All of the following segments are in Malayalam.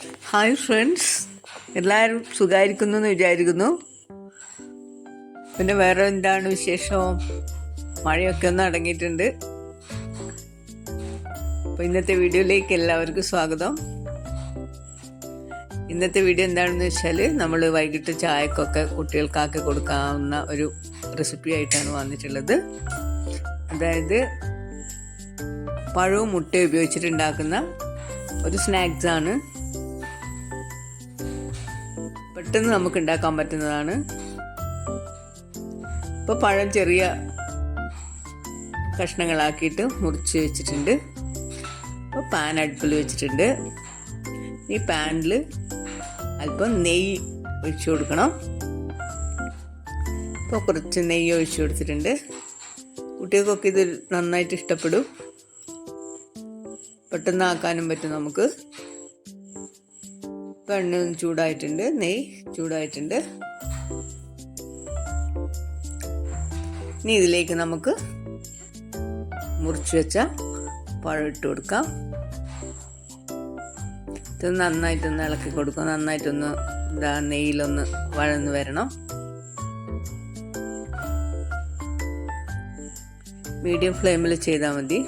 Hi friends. എല്ലാവരും സുഖമായിരിക്കുന്നു എന്ന് വിചാരിക്കുന്നു. പിന്നെ വേറെ എന്താണ് വിശേഷം? മഴയൊക്കെ ഒന്ന് അടങ്ങിയിട്ടുണ്ട്. അപ്പോൾ ഇന്നത്തെ വീഡിയോയിലേക്ക് എല്ലാവർക്കും സ്വാഗതം. ഇന്നത്തെ വീഡിയോ എന്താണെന്ന് വെച്ചാൽ നമ്മൾ വൈകിട്ട് ചായക്കൊക്കെ കുട്ടികൾക്കാക്കി കൊടുക്കാവുന്ന ഒരു റെസിപ്പി ആയിട്ടാണ് വന്നിട്ടുള്ളത്. അതായത് പഴവും മുട്ടയും ഉപയോഗിച്ചിട്ടുണ്ടാക്കുന്ന ഒരു സ്നാക്സാണ് പെട്ടെന്ന് നമുക്ക് ഉണ്ടാക്കാൻ പറ്റുന്നതാണ്. ഇപ്പോൾ പഴം ചെറിയ കഷ്ണങ്ങളാക്കിയിട്ട് മുറിച്ച് വെച്ചിട്ടുണ്ട്. ഇപ്പൊ പാൻ അടുപ്പിൽ വെച്ചിട്ടുണ്ട്. ഈ പാനിൽ അല്പം നെയ്യ് ഒഴിച്ചു കൊടുക്കണം. ഇപ്പോൾ കുറച്ച് നെയ്യ് ഒഴിച്ചു കൊടുത്തിട്ടുണ്ട്. കുട്ടികൾക്കൊക്കെ ഇത് നന്നായിട്ട് ഇഷ്ടപ്പെടും. പെട്ടെന്ന് ആക്കാനും പറ്റും നമുക്ക്. എണ്ണ ചൂടായിട്ടുണ്ട് നെയ് ചൂടായിട്ടുണ്ട്. ഇനി ഇതിലേക്ക് നമുക്ക് മുറിച്ച് വെച്ച പഴം ഇട്ട് കൊടുക്കാം. ഇത് നന്നായിട്ടൊന്ന് ഇളക്കി കൊടുക്കുക നന്നായിട്ടൊന്ന് എന്താ നെയ്യിലൊന്ന് വഴന്ന് വരണം. മീഡിയം ഫ്ലെയിമിൽ ചെയ്താൽ മതി.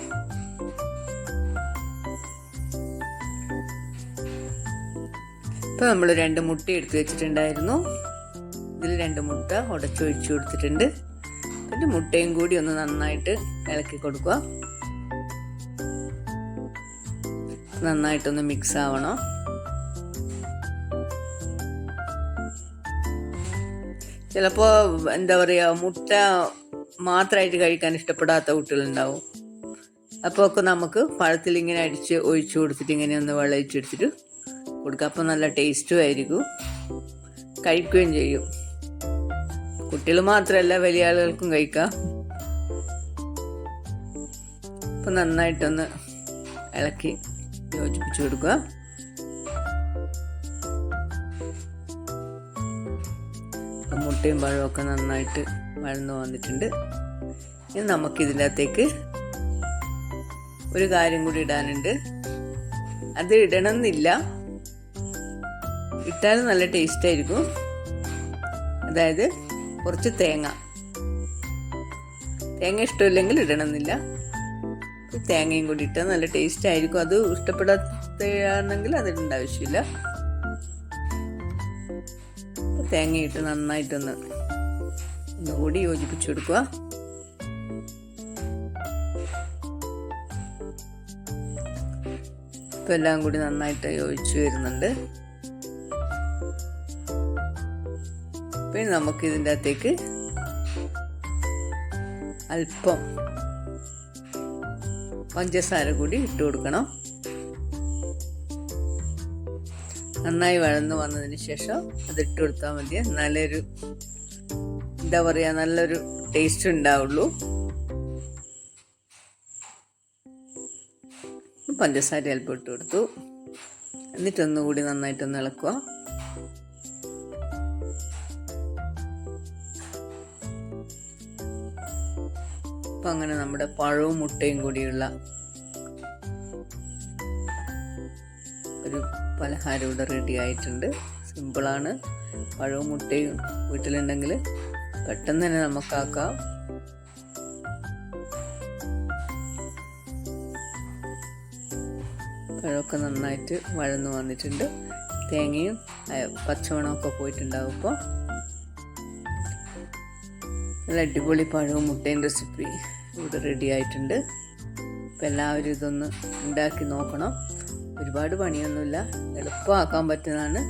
ഇപ്പോൾ നമ്മൾ രണ്ട് മുട്ട എടുത്തു വെച്ചിട്ടുണ്ടായിരുന്നു. ഇതിൽ രണ്ട് മുട്ട ഉടച്ചൊഴിച്ചു കൊടുത്തിട്ടുണ്ട്. പിന്നെ മുട്ടയും കൂടി ഒന്ന് നന്നായിട്ട് ഇളക്കി കൊടുക്കുക. നന്നായിട്ടൊന്ന് മിക്സ് ആവണം. ചിലപ്പോൾ എന്താ പറയുക മുട്ട മാത്രമായിട്ട് കഴിക്കാൻ ഇഷ്ടപ്പെടാത്ത കുട്ടികളുണ്ടാവും. അപ്പോൾ ഒക്കെ നമുക്ക് പഴത്തിൽ ഇങ്ങനെ അടിച്ച് ഒഴിച്ചു കൊടുത്തിട്ട് ഇങ്ങനെ ഒന്ന് വെള്ളമൊഴിച്ചെടുത്തിട്ട് കൊടുക്കുക അപ്പോൾ നല്ല ടേസ്റ്റും ആയിരിക്കും. കഴിക്കുകയും ചെയ്യും. കുട്ടികൾ മാത്രമല്ല വലിയ ആളുകൾക്കും കഴിക്കാം. അപ്പം നന്നായിട്ടൊന്ന് ഇളക്കി യോജിപ്പിച്ച് കൊടുക്കുക. മുട്ടയും പഴവും ഒക്കെ നന്നായിട്ട് വഴന്നു വന്നിട്ടുണ്ട്. ഇനി നമുക്കിതിന്റെ അകത്തേക്ക് ഒരു കാര്യം കൂടി ഇടാനുണ്ട്. അത് ഇടണമെന്നില്ല. ഇട്ടാലും നല്ല ടേസ്റ്റ് ആയിരിക്കും. അതായത് കുറച്ച് തേങ്ങ. തേങ്ങ ഇഷ്ടമില്ലെങ്കിൽ ഇടണമെന്നില്ല. തേങ്ങയും കൂടി ഇട്ടാൽ നല്ല ടേസ്റ്റ് ആയിരിക്കും. അത് ഇഷ്ടപ്പെടാത്തയാണെങ്കിൽ അത് ഇടേണ്ട ആവശ്യമില്ല. തേങ്ങയിട്ട് നന്നായിട്ടൊന്ന് ഒന്നുകൂടി യോജിപ്പിച്ചു കൊടുക്കുക. ഇപ്പം എല്ലാം കൂടി നന്നായിട്ട് യോജിച്ചു വരുന്നുണ്ട്. പിന്നെ നമുക്ക് ഇതിന്റെ അകത്തേക്ക് അല്പം പഞ്ചസാര കൂടി ഇട്ട് കൊടുക്കണം. നന്നായി വഴന്നു വന്നതിന് ശേഷം അത് ഇട്ട് കൊടുത്താൽ മതി. നല്ലൊരു എന്താ പറയുക നല്ലൊരു ടേസ്റ്റ് ഉണ്ടാവുള്ളൂ. പഞ്ചസാര അല്പം ഇട്ട് കൊടുത്തു. എന്നിട്ടൊന്നുകൂടി നന്നായിട്ടൊന്ന് ഇളക്കുക. അപ്പം അങ്ങനെ നമ്മുടെ പഴവും മുട്ടയും കൂടിയുള്ള ഒരു പലഹാരം ഇവിടെ റെഡി ആയിട്ടുണ്ട്. സിമ്പിളാണ് പഴവും മുട്ടയും വീട്ടിലുണ്ടെങ്കിൽ പെട്ടെന്ന് തന്നെ നമുക്കാക്കാം. പഴമൊക്കെ നന്നായിട്ട് വഴന്നു വന്നിട്ടുണ്ട്. തേങ്ങയും പച്ചമണമൊക്കെ പോയിട്ടുണ്ടാവും ഇപ്പോൾ നല്ല അടിപൊളി പഴവും മുട്ടയും റെസിപ്പി ഇവിടെ റെഡി ആയിട്ടുണ്ട്. അപ്പം എല്ലാവരും ഇതൊന്ന് ഉണ്ടാക്കി നോക്കണം. ഒരുപാട് പണിയൊന്നുമില്ല. എളുപ്പമാക്കാൻ പറ്റുന്നതാണ്.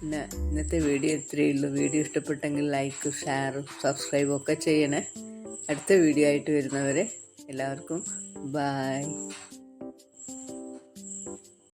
പിന്നെ ഇന്നത്തെ വീഡിയോ ഇത്രയേ ഉള്ളൂ. വീഡിയോ ഇഷ്ടപ്പെട്ടെങ്കിൽ ലൈക്ക് ഷെയർ സബ്സ്ക്രൈബ് ഒക്കെ ചെയ്യണേ. അടുത്ത വീഡിയോ ആയിട്ട് വരുന്നവരെ എല്ലാവർക്കും ബായ്